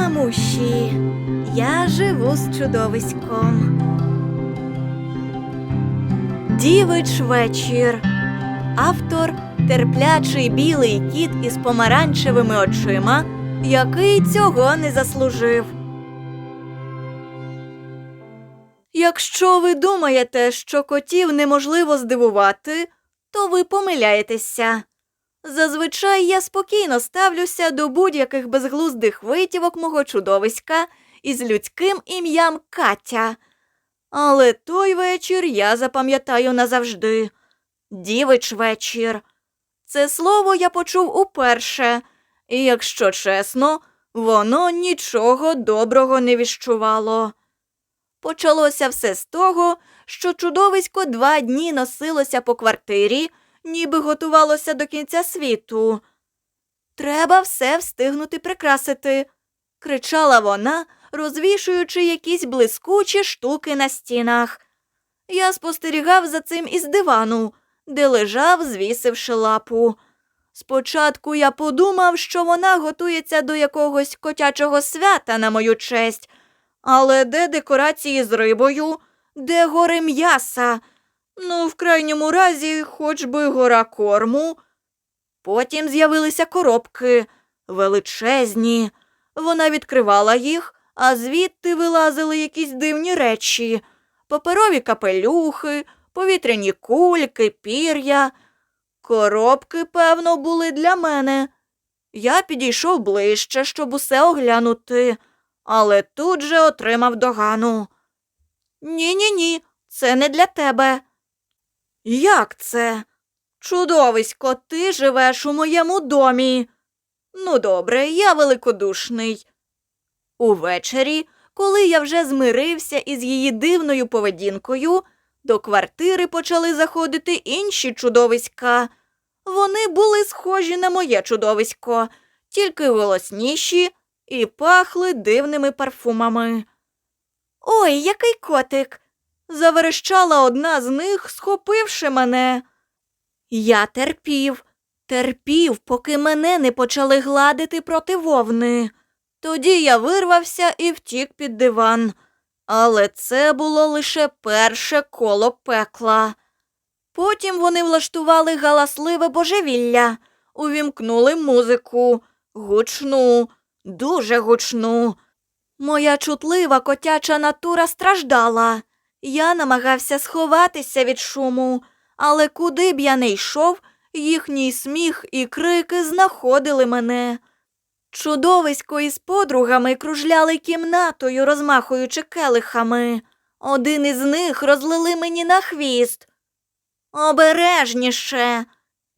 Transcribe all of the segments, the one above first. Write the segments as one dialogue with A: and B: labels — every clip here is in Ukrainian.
A: мамуші. Я живу з чудовиськом. Дівич вечір. Автор терплячий білий кіт із помаранчевими очима, який цього не заслужив. Якщо ви думаєте, що котів неможливо здивувати, то ви помиляєтеся. Зазвичай я спокійно ставлюся до будь-яких безглуздих витівок мого чудовиська із людським ім'ям Катя. Але той вечір я запам'ятаю назавжди. Дівич вечір. Це слово я почув уперше, і, якщо чесно, воно нічого доброго не віщувало. Почалося все з того, що чудовисько два дні носилося по квартирі, ніби готувалося до кінця світу. Треба все встигнути прикрасити, кричала вона, розвішуючи якісь блискучі штуки на стінах. Я спостерігав за цим із дивану, де лежав, звісивши лапу. Спочатку я подумав, що вона готується до якогось котячого свята на мою честь, але де декорації з рибою, де гори м'яса? Ну, в крайньому разі, хоч би гора корму. Потім з'явилися коробки величезні. Вона відкривала їх, а звідти вилазили якісь дивні речі паперові капелюхи, повітряні кульки, пір'я. Коробки, певно, були для мене. Я підійшов ближче, щоб усе оглянути, але тут же отримав догану. Ні, ні, ні, це не для тебе. Як це? Чудовисько, ти живеш у моєму домі. Ну, добре, я великодушний. Увечері, коли я вже змирився із її дивною поведінкою, до квартири почали заходити інші чудовиська. Вони були схожі на моє чудовисько, тільки голосніші і пахли дивними парфумами. Ой, який котик. Заверещала одна з них, схопивши мене. Я терпів, терпів, поки мене не почали гладити проти вовни. Тоді я вирвався і втік під диван. Але це було лише перше коло пекла. Потім вони влаштували галасливе божевілля, увімкнули музику, гучну, дуже гучну. Моя чутлива котяча натура страждала. Я намагався сховатися від шуму, але куди б я не йшов, їхній сміх і крики знаходили мене. Чудовисько із подругами кружляли кімнатою, розмахуючи келихами. Один із них розлили мені на хвіст. Обережніше,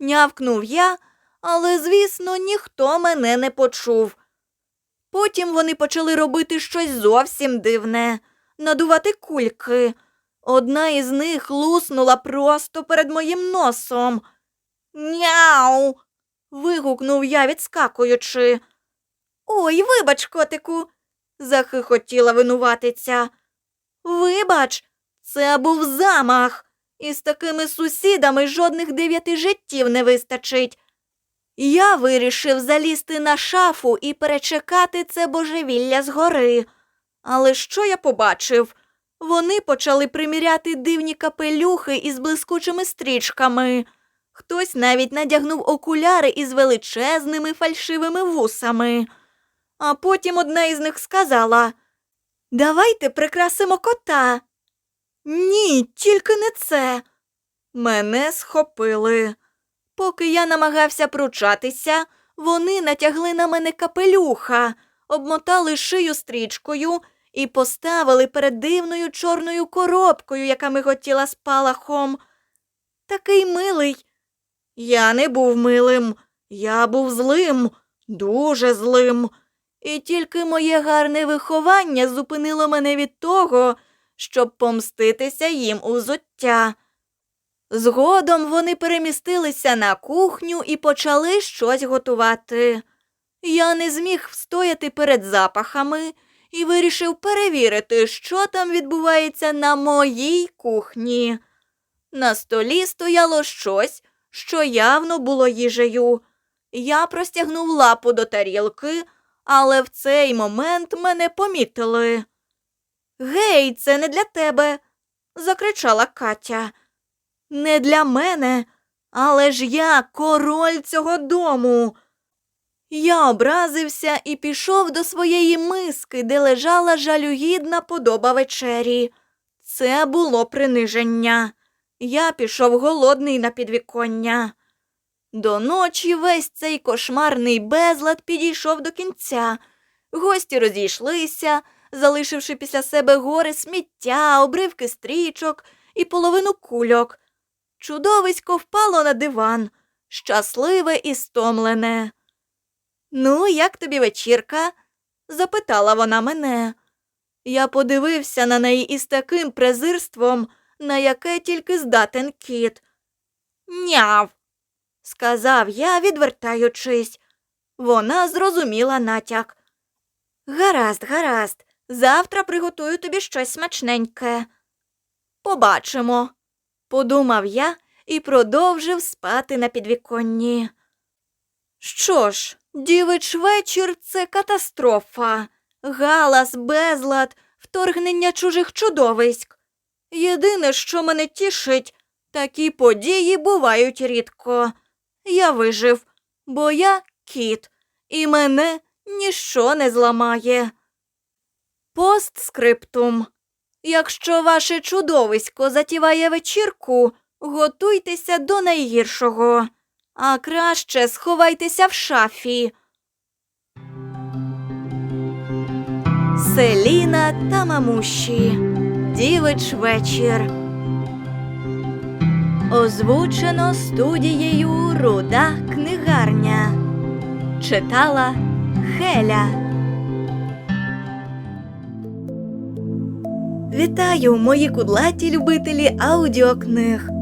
A: нявкнув я, але, звісно, ніхто мене не почув. Потім вони почали робити щось зовсім дивне надувати кульки. Одна із них луснула просто перед моїм носом. Няу. вигукнув я, відскакуючи. Ой, вибач, котику, захихотіла винуватиця. Вибач, це був замах. І з такими сусідами жодних дев'яти життів не вистачить. Я вирішив залізти на шафу і перечекати це божевілля згори. Але що я побачив? Вони почали приміряти дивні капелюхи із блискучими стрічками. Хтось навіть надягнув окуляри із величезними фальшивими вусами. А потім одна із них сказала Давайте прикрасимо кота. Ні, тільки не це. Мене схопили. Поки я намагався пручатися, вони натягли на мене капелюха, обмотали шию стрічкою і поставили перед дивною чорною коробкою, яка миготіла спалахом. Такий милий. Я не був милим, я був злим, дуже злим. І тільки моє гарне виховання зупинило мене від того, щоб помститися їм у зуття. Згодом вони перемістилися на кухню і почали щось готувати. Я не зміг встояти перед запахами і вирішив перевірити, що там відбувається на моїй кухні. На столі стояло щось, що явно було їжею. Я простягнув лапу до тарілки, але в цей момент мене помітили. Гей, це не для тебе, закричала Катя. Не для мене, але ж я король цього дому. Я образився і пішов до своєї миски, де лежала жалюгідна подоба вечері. Це було приниження. Я пішов голодний на підвіконня. До ночі весь цей кошмарний безлад підійшов до кінця. Гості розійшлися, залишивши після себе гори сміття, обривки стрічок і половину кульок. Чудовисько впало на диван, щасливе і стомлене. Ну, як тобі вечірка? запитала вона мене. Я подивився на неї із таким презирством, на яке тільки здатен кіт. Няв, сказав я, відвертаючись. Вона зрозуміла натяк. Гаразд, гаразд, завтра приготую тобі щось смачненьке. Побачимо, подумав я і продовжив спати на підвіконні. Що ж, дівич вечір це катастрофа, галас, безлад, вторгнення чужих чудовиськ. Єдине, що мене тішить, такі події бувають рідко. Я вижив, бо я кіт, і мене ніщо не зламає. Постскриптум. Якщо ваше чудовисько затіває вечірку, готуйтеся до найгіршого, а краще сховайтеся в шафі. Селіна та мамуші. Дівич вечір. Озвучено студією Руда книгарня. Читала Хеля. Вітаю, мої кудлаті любителі аудіокниг.